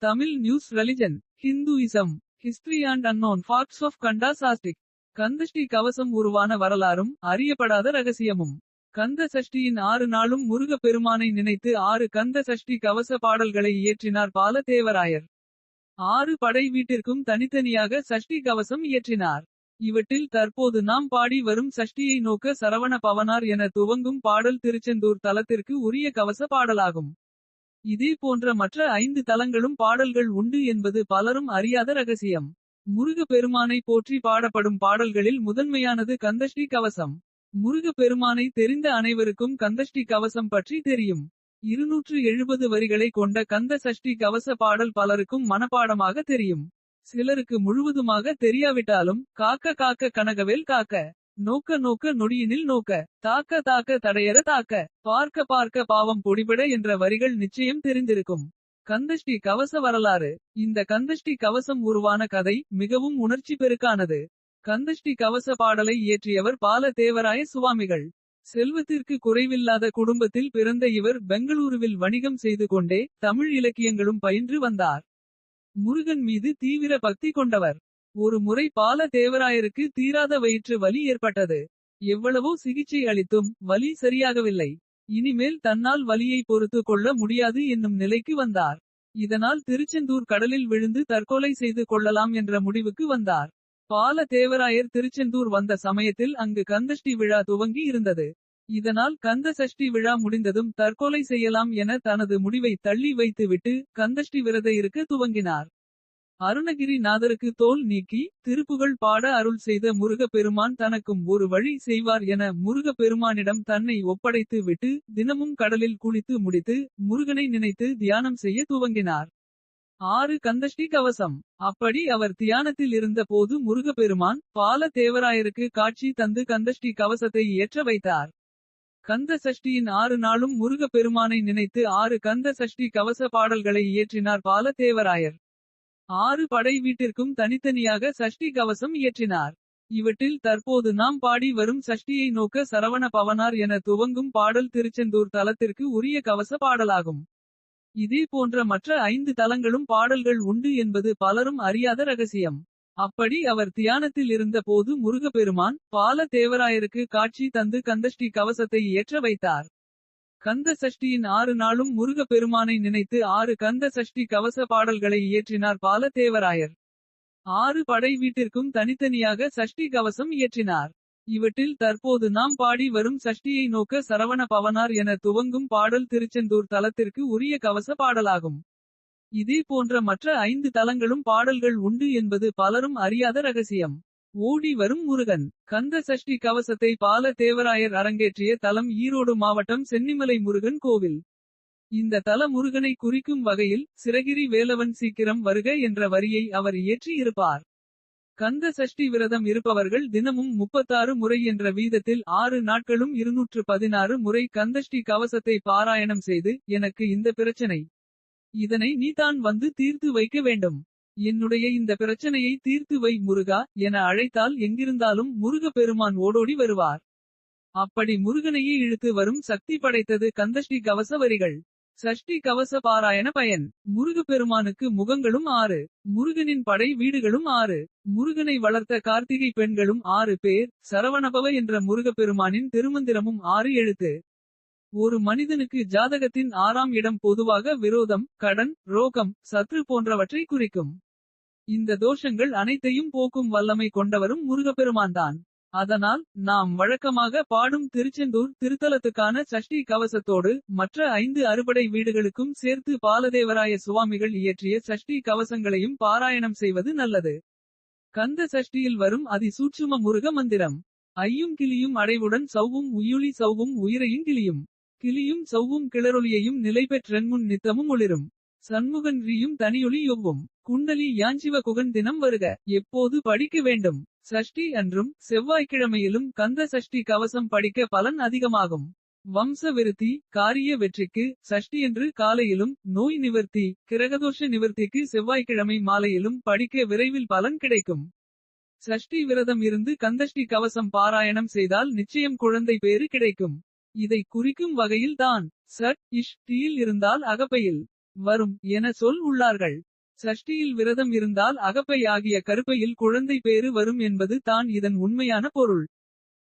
Tamil news religion Hinduism history and unknown facts of கண்டா சாஸ்டிக் கந்தஷ்டி கவசம் உருவான வரலாறும் அறியப்படாத ரகசியமும். கந்த சஷ்டியின் ஆறு நாளும் முருகப் பெருமானை நினைத்து ஆறு கந்த சஷ்டி கவச பாடல்களை இயற்றினார் பாலதேவராயர். ஆறு படை வீட்டிற்கும் தனித்தனியாக சஷ்டி கவசம் இயற்றினார். இவற்றில் தற்போது நாம் பாடி வரும் சஷ்டியை நோக்க சரவண பவனார் என துவங்கும் பாடல் திருச்செந்தூர் தலத்திற்கு உரிய கவச பாடலாகும். இதே போன்ற மற்ற ஐந்து தலங்களும் பாடல்கள் உண்டு என்பது பலரும் அறியாத ரகசியம். முருக பெருமானை போற்றி பாடப்படும் பாடல்களில் முதன்மையானது கந்தஷ்டி கவசம். முருக பெருமானை தெரிந்த அனைவருக்கும் கந்தஷ்டி கவசம் பற்றி தெரியும். இருநூற்று எழுபது வரிகளை கொண்ட கந்த சஷ்டி கவச பாடல் பலருக்கும் மனப்பாடமாக தெரியும். சிலருக்கு முழுவதுமாக தெரியாவிட்டாலும் காக்க காக்க கனகவேல் காக்க. நோக்க நோக்க நொடியினில் நோக்க. தாக்க தாக்க தடையற தாக்க. பார்க்க பார்க்க பாவம் பொடிபட என்ற வரிகள் நிச்சயம் தெரிந்திருக்கும். கந்தஷ்டி கவச வரலாறு. இந்த கந்தஷ்டி கவசம் உருவான கதை மிகவும் உணர்ச்சி பெருக்கானது. கந்தஷ்டி கவச பாடலை இயற்றியவர் பால தேவராய சுவாமிகள். செல்வத்திற்கு குறைவில்லாத குடும்பத்தில் பிறந்த இவர் பெங்களூருவில் வணிகம் செய்து கொண்டே தமிழ் இலக்கியங்களும் பயின்று வந்தார். முருகன் மீது தீவிர பக்தி கொண்டவர். ஒரு முறை பால தேவராயருக்கு தீராத வயிற்று வலி ஏற்பட்டது. எவ்வளவோ சிகிச்சை அளித்தும் வலி சரியாகவில்லை. இனிமேல் தன்னால் வலியை பொறுத்து கொள்ள முடியாது என்னும் நிலைக்கு வந்தார். இதனால் திருச்செந்தூர் கடலில் விழுந்து தற்கொலை செய்து கொள்ளலாம் என்ற முடிவுக்கு வந்தார். பால தேவராயர் திருச்செந்தூர் வந்த சமயத்தில் அங்கு கந்தஷ்டி விழா துவங்கி இருந்தது. இதனால் கந்த சஷ்டி விழா முடிந்ததும் தற்கொலை செய்யலாம் என தனது முடிவை தள்ளி வைத்துவிட்டு கந்தஷ்டி விரத இருக்க துவங்கினார். அருணகிரி நாதருக்கு தோல் நீக்கி திருப்புகழ் பாட அருள் செய்த முருகப்பெருமான் தனக்கும் ஒரு வழி செய்வார் என முருகப்பெருமானிடம் தன்னை ஒப்படைத்து விட்டு தினமும் கடலில் குளித்து முடித்து முருகனை நினைத்து தியானம் செய்ய துவங்கினார். ஆறு கந்தஷ்டி கவசம். அப்படி அவர் தியானத்தில் இருந்த போது முருகப்பெருமான் பால தேவராயருக்கு காட்சி தந்து கந்தஷ்டி கவசத்தை ஏற்ற வைத்தார். கந்த சஷ்டியின் ஆறு நாளும் முருகப் பெருமானை நினைத்து ஆறு கந்த சஷ்டி கவச பாடல்களை இயற்றினார் பால தேவராயர். ஆறு படை வீட்டிற்கும் தனித்தனியாக சஷ்டி கவசம் இயற்றினார் இவற்றில் தற்போது நாம் பாடி வரும் சஷ்டியை நோக்க சரவண பவனார் என துவங்கும் பாடல் திருச்செந்தூர் தலத்திற்கு உரிய கவச பாடலாகும். இதே போன்ற மற்ற ஐந்து தலங்களும் பாடல்கள் உண்டு என்பது பலரும் அறியாத ரகசியம். அப்படி அவர் தியானத்தில் இருந்த போது முருகப்பெருமான் பால தேவராயருக்கு காட்சி தந்து கந்தஷ்டி கவசத்தை ஏற்ற வைத்தார். கந்த சஷ்டியின் ஆறு நாளும் முருக பெருமானை நினைத்து ஆறு கந்த சஷ்டி கவச பாடல்களை இயற்றினார் பால தேவராயர் ஆறு படை வீட்டிற்கும் தனித்தனியாக சஷ்டி கவசம் இயற்றினார். இவற்றில் தற்போது நாம் பாடி வரும் சஷ்டியை நோக்க சரவண பவனார் என துவங்கும் பாடல் திருச்செந்தூர் தலத்திற்கு உரிய கவச பாடலாகும். இதே போன்ற மற்ற ஐந்து தலங்களும் பாடல்கள் உண்டு என்பது பலரும் அறியாத ரகசியம். ஓடி வரும் முருகன். கந்த சஷ்டி கவசத்தை பால தேவராயர் அரங்கேற்றிய தலம் ஈரோடு மாவட்டம் சென்னிமலை முருகன் கோவில். இந்த தல முருகனை குறிக்கும் வகையில் சிறகிரி வேலவன் சீக்கிரம் வருக என்ற வரியை அவர் இயற்றி இருப்பார். கந்த சஷ்டி விரதம் இருப்பவர்கள் தினமும் முப்பத்தாறு முறை என்ற வீதத்தில் ஆறு நாட்களும் இருநூற்று பதினாறு முறை கந்தஷ்டி கவசத்தை பாராயணம் செய்து எனக்கு இந்த பிரச்சனை. இதனை நீ தான் வந்து தீர்த்து வைக்க வேண்டும். என்னுடைய இந்த பிரச்சனையை தீர்த்து வை முருகா என அழைத்தால் எங்கிருந்தாலும் முருக பெருமான் ஓடோடி வருவார். அப்படி முருகனையே இழுத்து வரும் சக்தி படைத்தது கந்தஷ்டி கவச வரிகள் சஷ்டி கவச பாராயண பயன். முருக பெருமானுக்கு முகங்களும் ஆறு. முருகனின் படை வீடுகளும் ஆறு. முருகனை வளர்த்த கார்த்திகை பெண்களும் ஆறு பேர். சரவணபவ என்ற முருக பெருமானின் திருமந்திரமும் ஆறு எழுத்து. ஒரு மனிதனுக்கு ஜாதகத்தின் ஆறாம் இடம் பொதுவாக விரோதம் கடன் ரோகம் சத்ரு போன்றவற்றை குறிக்கும். இந்த தோஷங்கள் அனைத்தையும் போக்கும் வல்லமை கொண்டவரும் முருகப்பெருமான்தான். அதனால் நாம் வழக்கமாக பாடும் திருச்செந்தூர் திருத்தலத்துக்கான சஷ்டி கவசத்தோடு மற்ற ஐந்து அறுபடை வீடுகளுக்கும் சேர்த்து பாலதேவராய சுவாமிகள் இயற்றிய சஷ்டி கவசங்களையும் பாராயணம் செய்வது நல்லது. கந்த சஷ்டியில் வரும் அதிசூட்சும முருக மந்திரம். ஐயும் கிளியும் அடைவுடன் சௌவும் உயுளி சௌவும் உயிரையும் கிளியும். கிளியும் சௌவும் கிளறொலியையும் நிலை பெற்றென்முன் நித்தமும் ஒளிரும். சண்முகன் ரீயும் தனியொலி எவ்வும் குண்டலி யாஞ்சிவ குகன் தினம் வருக. எப்போது படிக்க வேண்டும்? சஷ்டி அன்றும் செவ்வாய்க்கிழமையிலும் கந்த சஷ்டி கவசம் படிக்க பலன் அதிகமாகும். வம்ச விருத்தி காரிய வெற்றிக்கு சஷ்டியன்று காலையிலும் நோய் நிவர்த்தி கிரகதோஷ நிவர்த்திக்கு செவ்வாய்க்கிழமை மாலையிலும் படிக்க விரைவில் பலன் கிடைக்கும். சஷ்டி விரதம் இருந்து கந்தஷ்டி கவசம் பாராயணம் செய்தால் நிச்சயம் குழந்தை பேறு கிடைக்கும். இதை குறிக்கும் வகையில் தான் சட் இஷ் இருந்தால் அகப்பையில். வரும் என சொல் உள்ளார்கள். சஷ்டியில் விரதம் இருந்தால் அகப்பை ஆகிய கருப்பையில் குழந்தை பேறு வரும் என்பது தான் இதன் உண்மையான பொருள்.